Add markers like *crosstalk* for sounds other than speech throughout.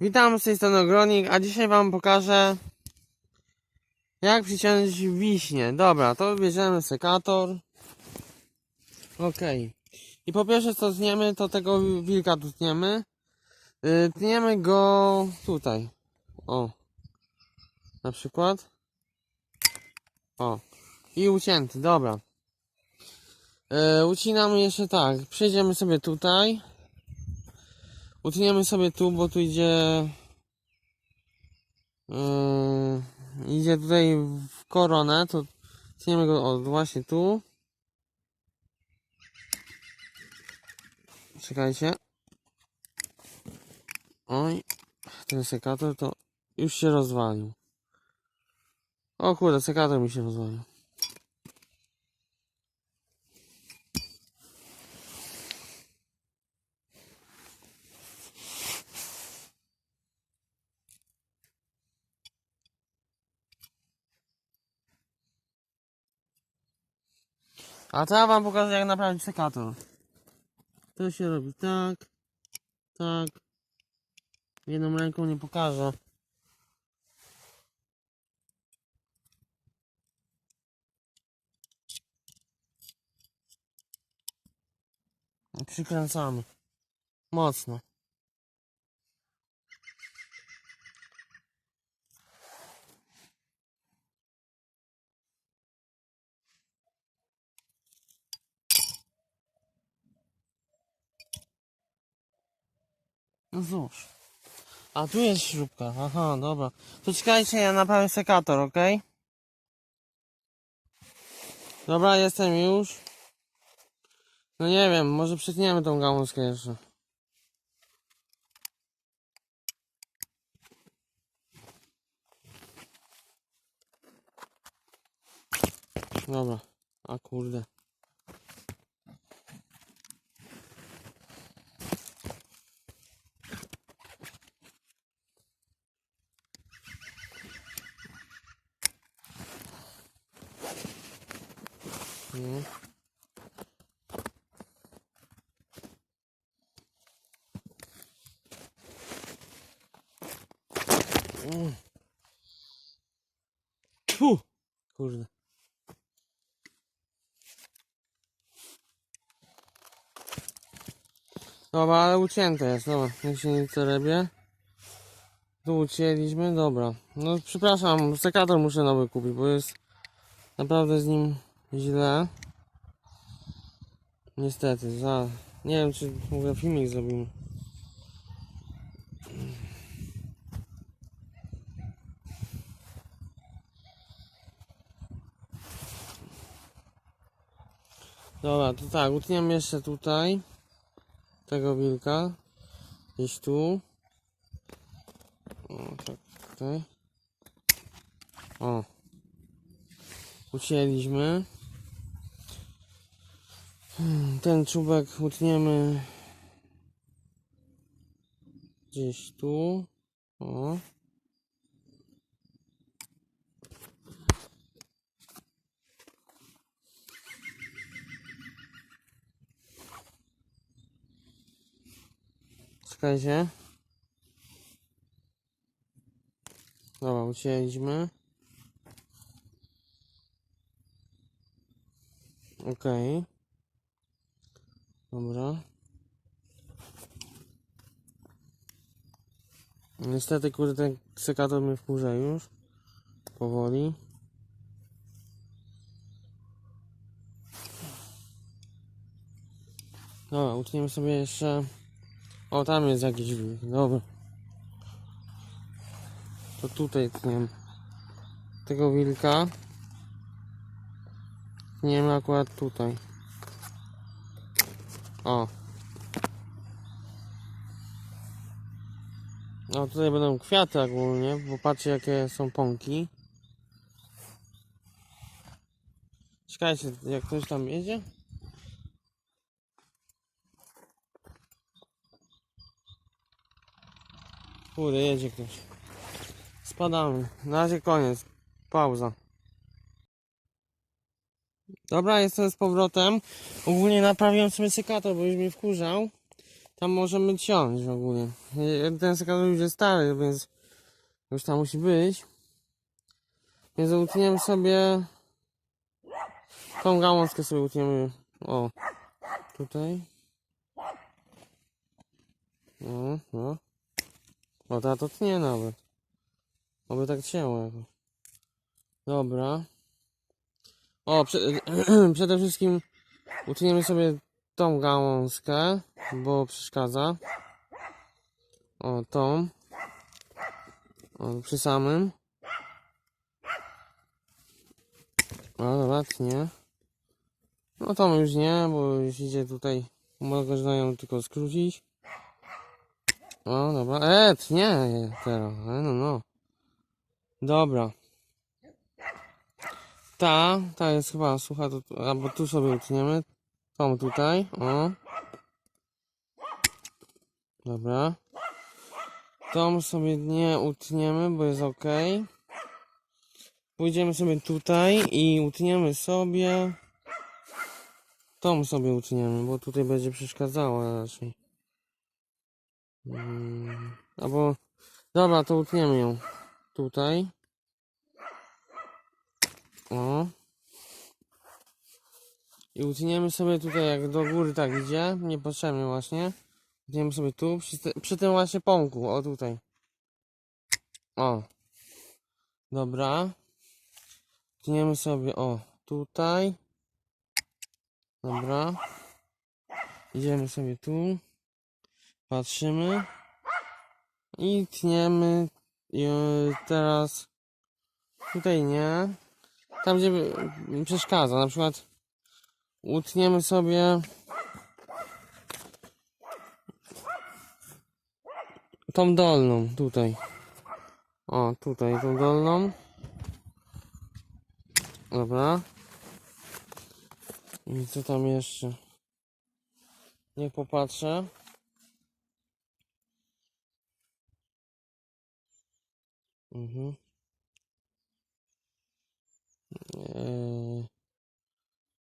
Witam, z tej strony Ogronik, a dzisiaj wam pokażę jak przyciąć wiśnie. Dobra, to bierzemy sekator. Ok. I po pierwsze co tniemy, to tego wilka tu tniemy. Yy, tniemy go tutaj. O. Na przykład. O. I ucięty, dobra. Yy, ucinamy jeszcze tak. Przejdziemy sobie tutaj. Utniemy sobie tu, bo tu idzie. Yy, idzie tutaj w koronę, to tniemy go o, właśnie tu. Czekajcie. Oj, ten sekator to już się rozwalił. O kurde, sekator mi się rozwalił. A teraz wam pokażę jak naprawić sekator. To się robi tak, tak. Jedną ręką nie pokażę. Przykręcamy. Mocno. No cóż. A tu jest śrubka. Aha, dobra. To czekajcie, ja naprawię sekator, ok? Dobra, jestem już. No nie wiem, może przytniemy tą gałązkę jeszcze. Dobra. A kurde. No. Mm. Tfu! Kurde. Dobra, ale ucięte jest, dobra, niech się nic rebie. Tu ucięliśmy, dobra. No przepraszam, sekator muszę nowy kupić, bo jest naprawdę z nim źle. Niestety, za... Nie wiem, czy ogóle filmik zrobimy. Dobra, to tak, utniemy jeszcze tutaj tego wilka. Gdzieś tu. O, tak, tutaj. O. Ucięliśmy. Hmm, Ten czubek utniemy gdzieś tu. O. Czekajcie. Dobra, ucięliśmy. Okej. Dobra. Niestety, kurde, ten sekator mnie wkurza już. Powoli. Dobra, utniemy sobie jeszcze... O, tam jest jakiś wilk. Dobra. To tutaj tniemy. Tego wilka. Tniemy akurat tutaj. O. No tutaj będą kwiaty ogólnie, bo patrzcie jakie są pąki. Czekajcie, jak ktoś tam jedzie? Kurde, jedzie ktoś. Spadamy. Na razie koniec. Pauza. Dobra, jestem z powrotem. Ogólnie naprawiłem sobie sekator, bo już mnie wkurzał. tam możemy ciąć w ogóle. E, Ten sekator już jest stary, więc już tam musi być. Więc utniemy sobie tą gałązkę sobie utniemy. O, tutaj. No, no. O, ta to tnie nawet. Oby tak cięło jakoś. Dobra. O, prze *clears throat* przede wszystkim utniemy sobie tą gałązkę, bo przeszkadza. O, tą. O, przy samym. O, dobra, tnie. No tą już nie, bo już idzie tutaj. Można ją tylko skrócić. O, dobra. E, tnie teraz. E, no, no. Dobra. Ta, ta jest chyba sucha, to, albo tu sobie utniemy. Tą tutaj, o. Dobra. Tą sobie nie utniemy, bo jest ok. Pójdziemy sobie tutaj i utniemy sobie. Tą sobie utniemy, bo tutaj będzie przeszkadzała raczej. Mm, albo. Dobra, to utniemy ją. Tutaj. O. I utniemy sobie tutaj, jak do góry tak idzie, niepotrzebnie właśnie. Utniemy sobie tu, przy, te- przy tym właśnie pąku, o tutaj. O. Dobra. Utniemy sobie, o, tutaj. Dobra. Idziemy sobie tu. Patrzymy. I tniemy. I e, teraz. Tutaj nie. Tam gdzie przeszkadza, na przykład utniemy sobie tą dolną, tutaj. O, tutaj tą dolną. Dobra. I co tam jeszcze? Niech popatrzę. Mhm.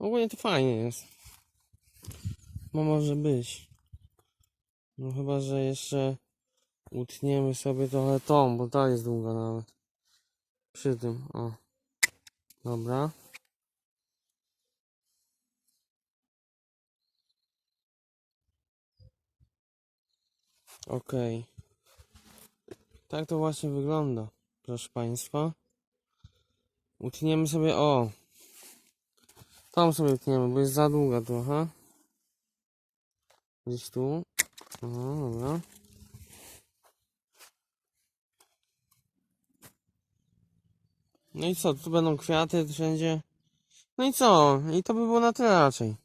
Ogólnie to fajnie jest. No może być. No chyba, że jeszcze utniemy sobie trochę tą, bo ta jest długa nawet. Przy tym, o. Dobra. Okej. Tak to właśnie wygląda, proszę Państwa. Utniemy sobie, o. Tam sobie utniemy, bo jest za długa trochę. Gdzieś tu. O, dobra. No i co, tu będą kwiaty wszędzie. No i co? I to by było na tyle raczej.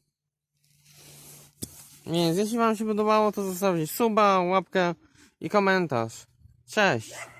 Więc jeśli Wam się podobało, to zostawcie suba, łapkę i komentarz. Cześć!